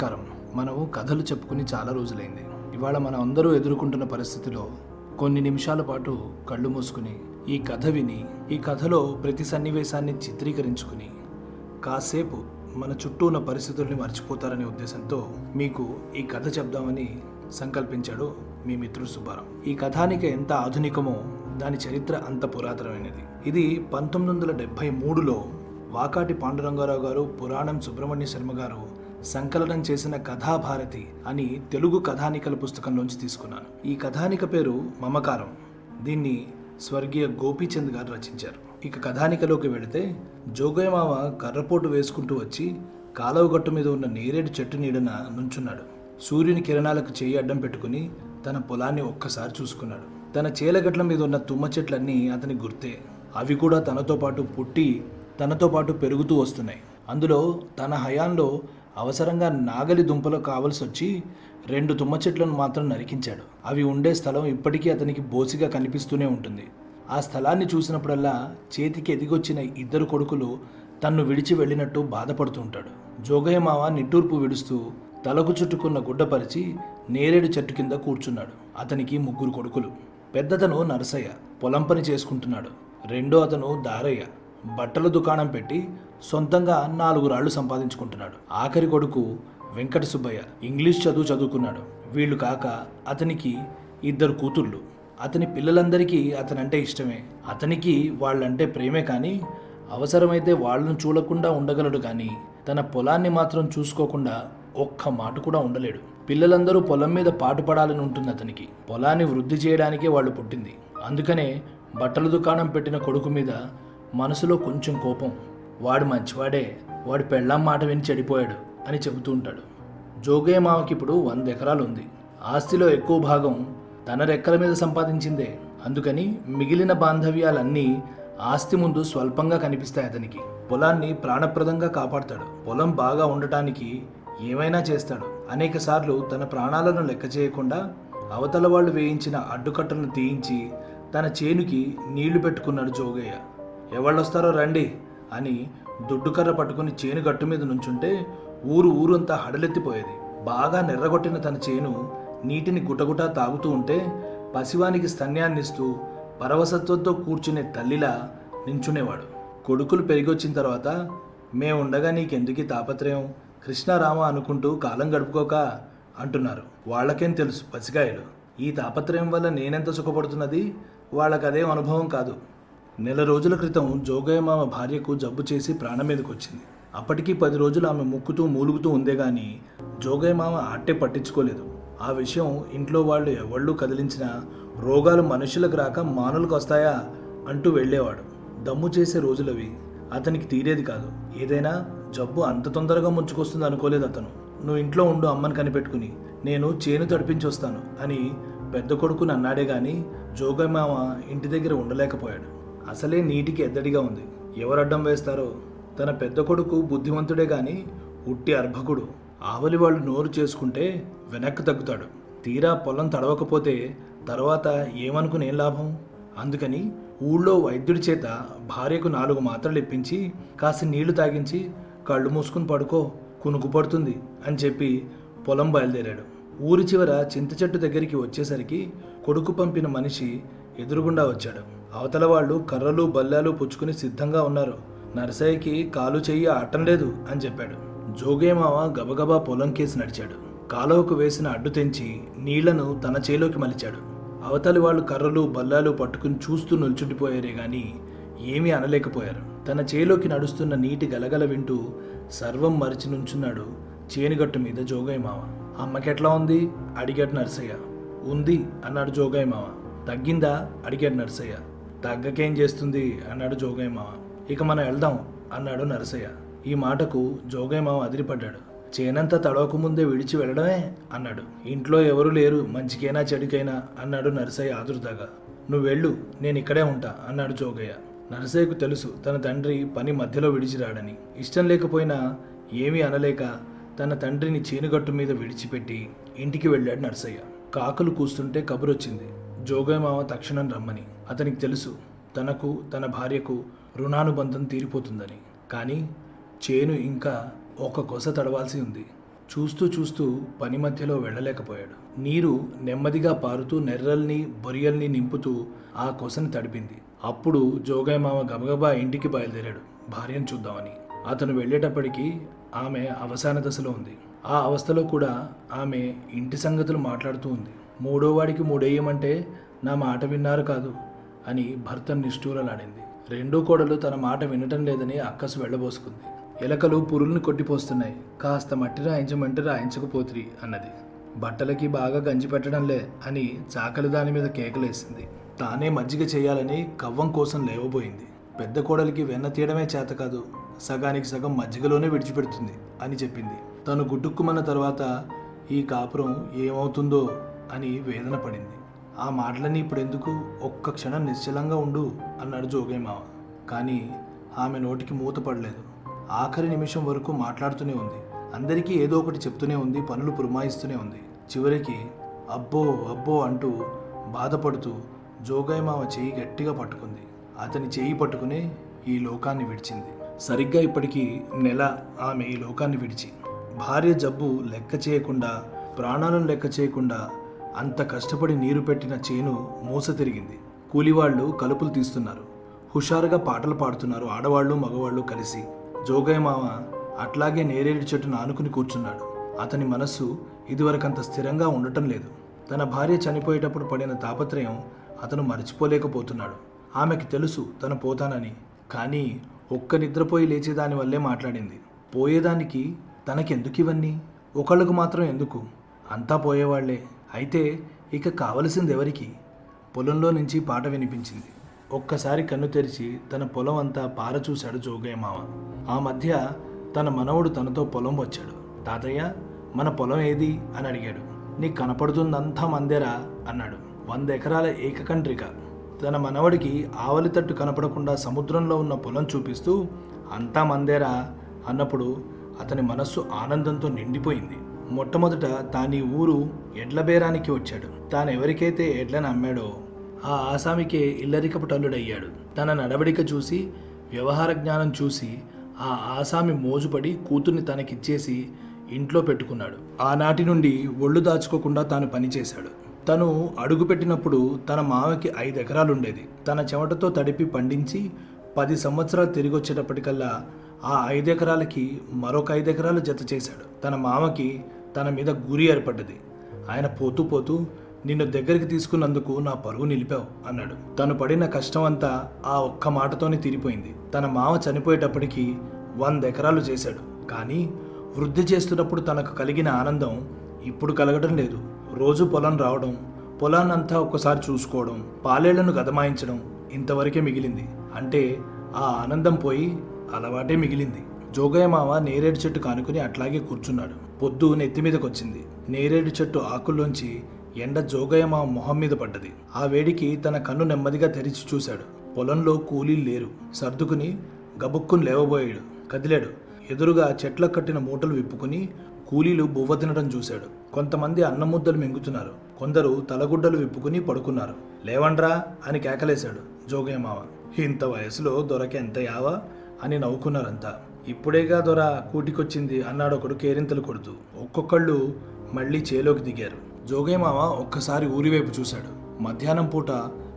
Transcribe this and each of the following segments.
నమస్కారం. మనము కథలు చెప్పుకుని చాలా రోజులైంది. ఇవాళ మనం అందరూ ఎదుర్కొంటున్న పరిస్థితిలో కొన్ని నిమిషాల పాటు కళ్ళు మూసుకుని ఈ కథ విని ఈ కథలో ప్రతి సన్నివేశాన్ని చిత్రీకరించుకుని కాసేపు మన చుట్టూ ఉన్న పరిస్థితుల్ని మర్చిపోతారనే ఉద్దేశంతో మీకు ఈ కథ చెప్దామని సంకల్పించాడు మీ మిత్రుడు సుబ్బారావు. ఈ కథానిక ఎంత ఆధునికమో దాని చరిత్ర అంత పురాతనమైనది. ఇది పంతొమ్మిది వందల డెబ్భై మూడులో వాకాటి పాండురంగారావు గారు పురాణం సుబ్రహ్మణ్య శర్మ గారు సంకలనం చేసిన కథాభారతి అని తెలుగు కథానికల పుస్తకంలోంచి తీసుకున్నాను. ఈ కథానిక పేరు మమకారం. దీన్ని స్వర్గీయ గోపీచంద్ గారు రచించారు. ఇక కథానికలోకి వెళితే జోగయ్యమామ కర్రపోటు వేసుకుంటూ వచ్చి కాలువ గట్టు మీద ఉన్న నేరేడు చెట్టు నీడన నుంచున్నాడు. సూర్యుని కిరణాలకు చేయి అడ్డం పెట్టుకుని తన పొలాన్ని ఒక్కసారి చూసుకున్నాడు. తన చేలగట్ల మీద ఉన్న తుమ్మ చెట్లన్నీ అతని గుర్తే. అవి కూడా తనతో పాటు పుట్టి తనతో పాటు పెరుగుతూ వస్తున్నాయి. అందులో తన హయాంలో అవసరంగా నాగలి దుంపలు కావలసి వచ్చి రెండు తుమ్మ చెట్లను మాత్రం నరికించాడు. అవి ఉండే స్థలం ఇప్పటికీ అతనికి బోసిగా కనిపిస్తూనే ఉంటుంది. ఆ స్థలాన్ని చూసినప్పుడల్లా చేతికి ఎదిగొచ్చిన ఇద్దరు కొడుకులు తన్ను విడిచి వెళ్ళినట్టు బాధపడుతూ ఉంటాడు జోగయ్య మావ నిట్టూర్పు విడుస్తూ తలకు చుట్టుకున్న గుడ్డపరిచి నేరేడు చెట్టు కింద కూర్చున్నాడు. అతనికి ముగ్గురు కొడుకులు. పెద్దతను నరసయ్య పొలం పని చేసుకుంటున్నాడు. రెండో అతను దారయ్య. బట్టల దుకాణం పెట్టి సొంతంగా నాలుగు రాళ్ళు సంపాదించుకుంటున్నాడు. ఆఖరి కొడుకు వెంకట సుబ్బయ్య. ఇంగ్లీష్ చదువు చదువుకున్నాడు. వీళ్ళు కాక అతనికి ఇద్దరు కూతుర్లు అతని పిల్లలందరికీ అతనంటే ఇష్టమే. అతనికి వాళ్ళంటే ప్రేమే కానీ అవసరమైతే వాళ్ళను చూడకుండా ఉండగలడు కానీ తన పొలాన్ని మాత్రం చూసుకోకుండా ఒక్క మాట కూడా ఉండలేడు. పిల్లలందరూ పొలం మీద పాటుపడాలని ఉంటుంది అతనికి. పొలాన్ని వృద్ధి చేయడానికే వాళ్ళు పుట్టింది. అందుకనే బట్టల దుకాణం పెట్టిన కొడుకు మీద మనసులో కొంచెం కోపం. వాడు మంచివాడే వాడు పెళ్ళాం మాట విని చెడిపోయాడు అని చెబుతూ ఉంటాడు. జోగయ్య మామకి ఇప్పుడు వంద ఎకరాలు ఉంది ఆస్తిలో ఎక్కువ భాగం తన రెక్కల మీద సంపాదించిందే. అందుకని మిగిలిన బాంధవ్యాలన్నీ ఆస్తి ముందు స్వల్పంగా కనిపిస్తాయి అతనికి. పొలాన్ని ప్రాణప్రదంగా కాపాడతాడు. పొలం బాగా ఉండటానికి ఏమైనా చేస్తాడు. అనేక సార్లు తన ప్రాణాలను లెక్క చేయకుండా అవతల వాళ్ళు వేయించిన అడ్డుకట్టలను తీయించి తన చేనుకి నీళ్ళు పెట్టుకున్నాడు జోగయ్య. ఎవళ్ళొస్తారో రండి. అని దుడ్డుకర్ర పట్టుకుని చేను గట్టు మీద నుంచుంటే ఊరు ఊరంతా హడలెత్తిపోయేది. బాగా నెర్రగొట్టిన తన చేను నీటిని గుటగుటా తాగుతూ ఉంటే పసివానికి స్తన్యాన్నిస్తూ పరవసత్వంతో కూర్చునే తల్లిలా నించునేవాడు. కొడుకులు పెరిగొచ్చిన తర్వాత మేముండగా నీకెందుకీ తాపత్రయం? కృష్ణారామ అనుకుంటూ కాలం గడుపుకోక అంటున్నారు. వాళ్ళకేం తెలుసు పసికాయలు ఈ తాపత్రయం వల్ల నేనెంత సుఖపడుతున్నది? వాళ్ళకదేం అనుభవం కాదు. నెల రోజుల క్రితం జోగయ్య మామ భార్యకు జబ్బు చేసి ప్రాణం మీదకి వచ్చింది అప్పటికి పది రోజులు ఆమె ముక్కుతూ మూలుగుతూ ఉందే గాని జోగయ్య మామ అట్టే పట్టించుకోలేదు. ఆ విషయం ఇంట్లో వాళ్ళు ఎవళ్ళు కదిలించినా రోగాలు మనుషులకు రాక మానులకు వస్తాయా అంటూ వెళ్ళేవాడు. దమ్ము చేసే రోజులవి అతనికి తీరేది కాదు. ఏదైనా జబ్బు అంత తొందరగా ముంచుకొస్తుంది అనుకోలేదు అతను. నువ్వు ఇంట్లో ఉండు అమ్మని కనిపెట్టుకుని నేను చేను తడిపించి వస్తాను అని పెద్ద కొడుకుని అన్నాడే కానీ జోగయ్య మామ ఇంటి దగ్గర ఉండలేకపోయాడు. అసలే నీటికి ఎద్దడిగా ఉంది. ఎవరు అడ్డం వేస్తారో? తన పెద్ద కొడుకు బుద్ధిమంతుడే గాని ఉట్టి అర్భకుడు. ఆవలి వాళ్ళు నోరు చేసుకుంటే వెనక్కి తగ్గుతాడు. తీరా పొలం తడవకపోతే తర్వాత ఏమనుకుని ఏం లాభం? అందుకని ఊళ్ళో వైద్యుడి చేత భార్యకు నాలుగు మాత్రలు ఇప్పించి కాసి నీళ్ళు తాగించి కళ్ళు మూసుకుని పడుకో కునుకు పడుతుంది అని చెప్పి పొలం బయలుదేరాడు. ఊరి చివర చింత చెట్టు దగ్గరికి వచ్చేసరికి కొడుకు పంపిన మనిషి ఎదురుగుండా వచ్చాడు. అవతల వాళ్ళు కర్రలు బల్లాలు పుచ్చుకుని సిద్ధంగా ఉన్నారు. నరసయ్యకి కాలు చెయ్యి ఆటం లేదు అని చెప్పాడు. జోగేమావ గబగబా పొలం కేసి నడిచాడు. కాలువకు వేసిన అడ్డు తెంచి నీళ్ళను తన చేలోకి మలిచాడు. అవతలి వాళ్ళు కర్రలు బల్లాలు పట్టుకుని చూస్తూ నిల్చుండిపోయారే గాని ఏమీ అనలేకపోయారు. తన చేలోకి నడుస్తున్న నీటి గలగల వింటూ సర్వం మరిచి నుంచున్నాడు చేనుగట్టు మీద జోగయ్య మావ అమ్మకెట్లా ఉంది? అడిగాడు నరసయ్య. ఉంది అన్నాడు జోగయ్య మావ తగ్గిందా? అడిగాడు నరసయ్య. తగ్గకేం చేస్తుంది? అన్నాడు జోగయ్య ఇక మనం వెళ్దాం అన్నాడు నరసయ్య. ఈ మాటకు జోగయ్య మావ అదిరిపడ్డాడు. చేనంతా తడవక ముందే విడిచి వెళ్ళడమే? అన్నాడు. ఇంట్లో ఎవరు లేరు మంచికైనా చెడుకైనా అన్నాడు నరసయ్య ఆదుర్దాగా. నువ్వు వెళ్ళు నేను ఇక్కడే ఉంటా అన్నాడు జోగయ్య. నరసయ్యకు తెలుసు తన తండ్రి పని మధ్యలో విడిచిరాడని ఇష్టం లేకపోయినా ఏమీ అనలేక తన తండ్రిని చేనుగట్టు మీద విడిచిపెట్టి ఇంటికి వెళ్ళాడు నరసయ్య. కాకులు కూస్తుంటే కబురొచ్చింది. జోగయ్య మామ తక్షణం రమ్మని. అతనికి తెలుసు తనకు తన భార్యకు రుణానుబంధం తీరిపోతుందని. కానీ చేను ఇంకా ఒక కొస తడవాల్సి ఉంది. చూస్తూ చూస్తూ పని మధ్యలో వెళ్ళలేకపోయాడు. నీరు నెమ్మదిగా పారుతూ నెర్రల్ని బొరియల్ని నింపుతూ ఆ కొసని తడిపింది. అప్పుడు జోగయ్య మామ గబగబా ఇంటికి బయలుదేరాడు. భార్యను చూద్దామని. అతను వెళ్ళేటప్పటికీ ఆమె అవసాన దశలో ఉంది. ఆ అవస్థలో కూడా ఆమె ఇంటి సంగతులు మాట్లాడుతూ ఉంది. మూడో వాడికి మూడేయమంటే నా మాట విన్నారు కాదు. అని భర్త నిష్ఠూరలాడింది. రెండో కోడలు తన మాట వినటం లేదని అక్కసు వెళ్ళబోసుకుంది. ఎలకలు పురుల్ని కొట్టిపోస్తున్నాయి. కాస్త మట్టి రాయించమంటే రాయించకపోతిరి అన్నది. బట్టలకి బాగా గంజి పెట్టడంలే అని చాకలి దాని మీద కేకలేసింది. తానే మజ్జిగ చేయాలని కవ్వం కోసం లేవబోయింది. పెద్ద కోడలికి వెన్న తీయడమే చేత కాదు సగానికి సగం మజ్జిగలోనే విడిచిపెడుతుంది అని చెప్పింది. తను గుడ్డుక్కుమన్న తర్వాత ఈ కాపురం ఏమవుతుందో అని వేదన పడింది. ఆ మాటలని ఇప్పుడు ఎందుకు ఒక్క క్షణం నిశ్చలంగా ఉండు అన్నాడు జోగయ్య మావ కానీ ఆమె నోటికి మూత పడలేదు. ఆఖరి నిమిషం వరకు మాట్లాడుతూనే ఉంది. అందరికీ ఏదో ఒకటి చెప్తూనే ఉంది పనులు పురమాయిస్తూనే ఉంది. చివరికి అబ్బో అబ్బో అంటూ బాధపడుతూ జోగాయమావ మావ చేయి గట్టిగా పట్టుకుంది. అతని చేయి పట్టుకుని ఈ లోకాన్ని విడిచింది. సరిగ్గా ఇప్పటికీ నెల ఆమె ఈ లోకాన్ని విడిచి. భార్య జబ్బు లెక్క చేయకుండా ప్రాణాలను లెక్క చేయకుండా అంత కష్టపడి నీరు పెట్టిన చేను మూస తిరిగింది. కూలివాళ్ళు కలుపులు తీస్తున్నారు. హుషారుగా పాటలు పాడుతున్నారు ఆడవాళ్ళు మగవాళ్ళు కలిసి. జోగయ్య మామ అట్లాగే నేరేడు చెట్టును ఆనుకుని కూర్చున్నాడు. అతని మనస్సు ఇదివరకంత స్థిరంగా ఉండటం లేదు. తన భార్య చనిపోయేటప్పుడు పడిన తాపత్రయం అతను మర్చిపోలేకపోతున్నాడు. ఆమెకి తెలుసు తను పోతానని కానీ ఒక్క నిద్రపోయి లేచేదాని వల్లే మాట్లాడింది. పోయేదానికి తనకెందుకు ఇవన్నీ ఒకళ్ళకు మాత్రం ఎందుకు? అంతా పోయేవాళ్ళే. అయితే ఇక కావలసింది ఎవరికి పొలంలో నుంచి పాట వినిపించింది. ఒక్కసారి కన్ను తెరిచి తన పొలం అంతా పారచూశాడు జోగయ్య మామ ఆ మధ్య తన మనవడు తనతో పొలం వచ్చాడు. తాతయ్య మన పొలం ఏది? అని అడిగాడు. నీకు కనపడుతుందంతా మందేరా? అన్నాడు. వంద ఎకరాల ఏకకంట్రిక. తన మనవడికి ఆవలి తట్టు కనపడకుండా సముద్రంలో ఉన్న పొలం చూపిస్తూ అంతా మందేరా? అన్నప్పుడు అతని మనస్సు ఆనందంతో నిండిపోయింది. మొట్టమొదట తాని ఊరు ఎడ్ల బేరానికి వచ్చాడు. తాను ఎవరికైతే ఎడ్లను అమ్మాడో ఆ ఆసామికే ఇల్లరికపు టల్లుడయ్యాడు తన నడవడిక చూసి వ్యవహార జ్ఞానం చూసి ఆ ఆసామి మోజుపడి కూతుర్ని తనకిచ్చేసి ఇంట్లో పెట్టుకున్నాడు. ఆనాటి నుండి ఒళ్ళు దాచుకోకుండా తాను పనిచేశాడు. తను అడుగుపెట్టినప్పుడు తన మామకి ఐదు ఎకరాలు ఉండేది తన చెమటతో తడిపి పండించి పది సంవత్సరాలు తిరిగి వచ్చేటప్పటికల్లా ఆ ఐదు ఎకరాలకి మరొక ఐదు ఎకరాలు జత చేశాడు. తన మామకి తన మీద గురి ఏర్పడ్డది. ఆయన పోతూ పోతూ నిన్ను దగ్గరికి తీసుకున్నందుకు నా పరువు నిలిపావు అన్నాడు. తను పడిన కష్టం అంతా ఆ ఒక్క మాటతోనే తీరిపోయింది. తన మామ చనిపోయేటప్పటికి వంద ఎకరాలు చేశాడు. కానీ వృద్ధి చేస్తున్నప్పుడు తనకు కలిగిన ఆనందం ఇప్పుడు కలగడం లేదు. రోజు పొలం రావడం పొలాన్నంతా ఒక్కసారి చూసుకోవడం పాలేళ్ళను గదమాయించడం ఇంతవరకే మిగిలింది. అంటే ఆ ఆనందం పోయి అలవాటే మిగిలింది. జోగయ్య మావ నేరేడు చెట్టు కానుకుని అట్లాగే కూర్చున్నాడు. పొద్దు నెత్తి మీదకొచ్చింది. నేరేడు చెట్టు ఆకుల్లోంచి ఎండ జోగయ్య మావ మొహం మీద పడ్డది. ఆ వేడికి తన కన్ను నెమ్మదిగా తెరిచి చూశాడు. పొలంలో కూలీలు లేరు. సర్దుకుని గబుక్కుని లేవబోయాడు. కదిలాడు. ఎదురుగా చెట్ల కట్టిన మూటలు విప్పుకుని కూలీలు బువ్వ తినడం చూశాడు. కొంతమంది అన్నముద్దలు మింగుతున్నారు. కొందరు తలగుడ్డలు విప్పుకుని పడుకున్నారు. లేవండ్రా అని కేకలేశాడు జోగయ్య మావ ఇంత వయసులో దొరకెంత యావా? అని నవ్వుకున్నారంతా. ఇప్పుడేగా దొర కూటికొచ్చింది అన్నాడు ఒకడు కేరింతలు కొడుతూ. ఒక్కొక్కళ్ళు మళ్ళీ చేలోకి దిగారు. జోగేమామ ఒక్కసారి ఊరివైపు చూశాడు. మధ్యాహ్నం పూట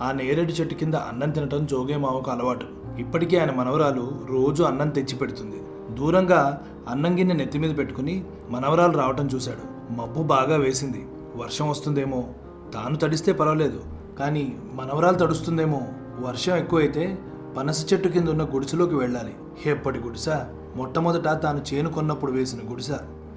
ఆ నేరేడు చెట్టు కింద అన్నం తినటం జోగేమామకు అలవాటు. ఇప్పటికీ ఆయన మనవరాలు రోజు అన్నం తెచ్చి పెడుతుంది. దూరంగా అన్నం గిన్నె నెత్తి మీద పెట్టుకుని మనవరాలు రావటం చూశాడు. మబ్బు బాగా వేసింది. వర్షం వస్తుందేమో? తాను తడిస్తే పర్వాలేదు. కానీ మనవరాలు తడుస్తుందేమో? వర్షం ఎక్కువైతే పనస చెట్టు కింద ఉన్న గుడిసెలోకి వెళ్ళాలి. ఎప్పటి గుడిస? మొట్టమొదట తాను చేను కొన్నప్పుడు వేసిన గుడిస.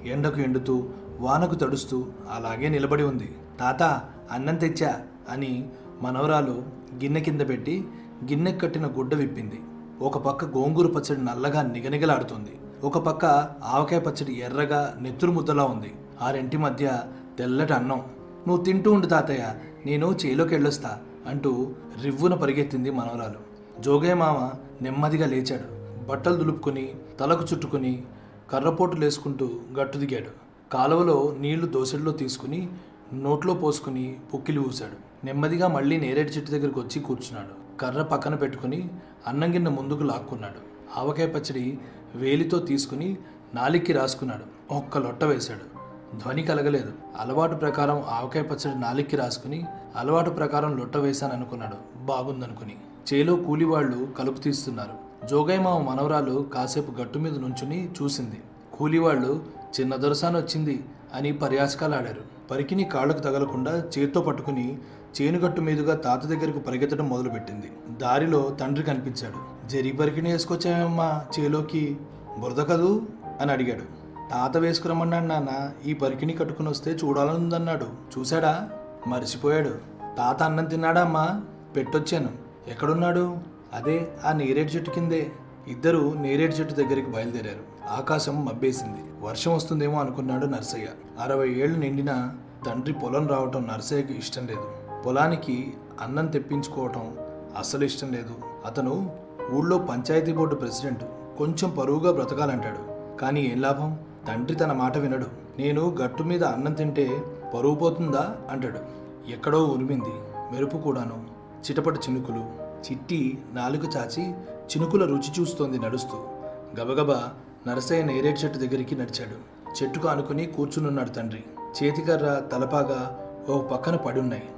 ఎండకు ఎండుతూ వానకు తడుస్తూ అలాగే నిలబడి ఉంది. తాత అన్నం తెచ్చా? అని మనవరాలు గిన్నె కింద పెట్టి గిన్నె కట్టిన గుడ్డ విప్పింది. ఒక పక్క గోంగూర పచ్చడి నల్లగా నిగనిగలాడుతుంది. ఒక పక్క ఆవకాయ పచ్చడి ఎర్రగా నెత్తురు ముద్దలా ఉంది. ఆ రెంటి మధ్య తెల్లటి అన్నం. నువ్వు తింటూ ఉండు తాతయ్య నేను చేలోకి వెళ్ళొస్తా అంటూ రివ్వున పరిగెత్తింది మనవరాలు. జోగేమామ మామ నెమ్మదిగా లేచాడు. బట్టలు దులుపుకొని తలకు చుట్టుకుని కర్రపోటు లేసుకుంటూ గట్టు దిగాడు. కాలువలో నీళ్ళు దోసెల్లో తీసుకుని నోట్లో పోసుకుని పొక్కిలి ఊశాడు. నెమ్మదిగా మళ్ళీ నేరేడు చెట్టు దగ్గరకు వచ్చి కూర్చున్నాడు. కర్ర పక్కన పెట్టుకుని అన్నం గిన్నె ముందుకు లాక్కున్నాడు. ఆవకాయ పచ్చడి వేలితో తీసుకుని నాలిక్కి రాసుకున్నాడు. ఒక్క లొట్ట వేశాడు. ధ్వని కలగలేదు. అలవాటు ప్రకారం ఆవకాయ పచ్చడి నాలిక్కి రాసుకుని అలవాటు ప్రకారం లొట్ట వేశాననుకున్నాడు. బాగుందనుకుని. చేలో కూలివాళ్ళు కలుపు తీస్తున్నారు. జోగయ్యమామ మనవరాలు కాసేపు గట్టు మీద నుంచుని చూసింది. కూలివాళ్ళు చిన్న దొరసాని వచ్చింది అని పర్యాసకాలాడారు. పరికిని కాళ్ళకు తగలకుండా చేత్తో పట్టుకుని చేనుగట్టు మీదుగా తాత దగ్గరకు పరిగెత్తడం మొదలుపెట్టింది. దారిలో తండ్రి కనిపించాడు. జరి పరికిని వేసుకొచ్చామమ్మా చేలోకి? బురద కదూ? అని అడిగాడు. తాత వేసుకురమ్మన్నాడు నాన్న ఈ పరికిని కట్టుకుని వస్తే చూడాలనుందన్నాడు. చూశాడా? మర్చిపోయాడు. తాత అన్నం తిన్నాడా అమ్మా? పెట్టొచ్చాను. ఎక్కడున్నాడు? అదే ఆ నేరేడు చెట్టు కిందే. ఇద్దరు నేరేడు చెట్టు దగ్గరికి బయలుదేరారు. ఆకాశం మబ్బేసింది. వర్షం వస్తుందేమో అనుకున్నాడు నర్సయ్య. అరవై ఏళ్ళు నిండిన తండ్రి పొలం రావటం నర్సయ్యకి ఇష్టం లేదు. పొలానికి అన్నం తెప్పించుకోవటం అస్సలు ఇష్టం లేదు. అతను ఊళ్ళో పంచాయతీ బోర్డు ప్రెసిడెంట్. కొంచెం పరువుగా బ్రతకాలంటాడు. కానీ ఏం లాభం? తండ్రి తన మాట వినడు. నేను గట్టు మీద అన్నం తింటే పరువు పోతుందా? అంటాడు. ఎక్కడో ఉరిమింది. మెరుపు కూడాను. చిటపట చినుకులు. చిట్టి నాలుగు చాచి చినుకుల రుచి చూస్తోంది నడుస్తూ. గబగబా నరసయ్య నేరేడు చెట్టు దగ్గరికి నడిచాడు. చెట్టుకు ఆనుకుని కూర్చునున్నాడు తండ్రి. చేతికర్ర తలపాగా ఓ పక్కన పడున్నాయి.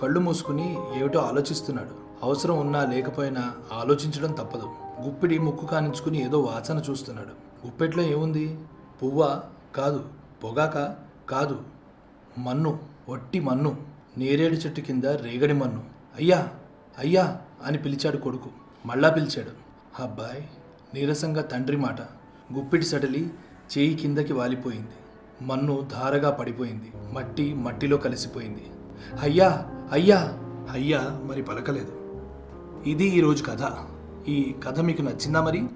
కళ్ళు మూసుకుని ఏమిటో ఆలోచిస్తున్నాడు. అవసరం ఉన్నా లేకపోయినా ఆలోచించడం తప్పదు. గుప్పిడి ముక్కు కానించుకుని ఏదో వాసన చూస్తున్నాడు. గుప్పెట్లో ఏముంది? పువ్వా? కాదు. పొగాక? కాదు. మన్ను. వట్టి మన్ను. నేరేడు చెట్టు కింద రేగడి మన్ను. అయ్యా అయ్యా అని పిలిచాడు కొడుకు. మళ్ళా పిలిచాడు. అబ్బాయి నీరసంగా తండ్రి మాట. గుప్పిటి సడలి చేయి కిందకి వాలిపోయింది. మన్ను ధారగా పడిపోయింది. మట్టి మట్టిలో కలిసిపోయింది. అయ్యా అయ్యా. అయ్యా మరి పలకలేదు. ఇది ఈరోజు కథ. ఈ కథ మీకు నచ్చిందా మరి?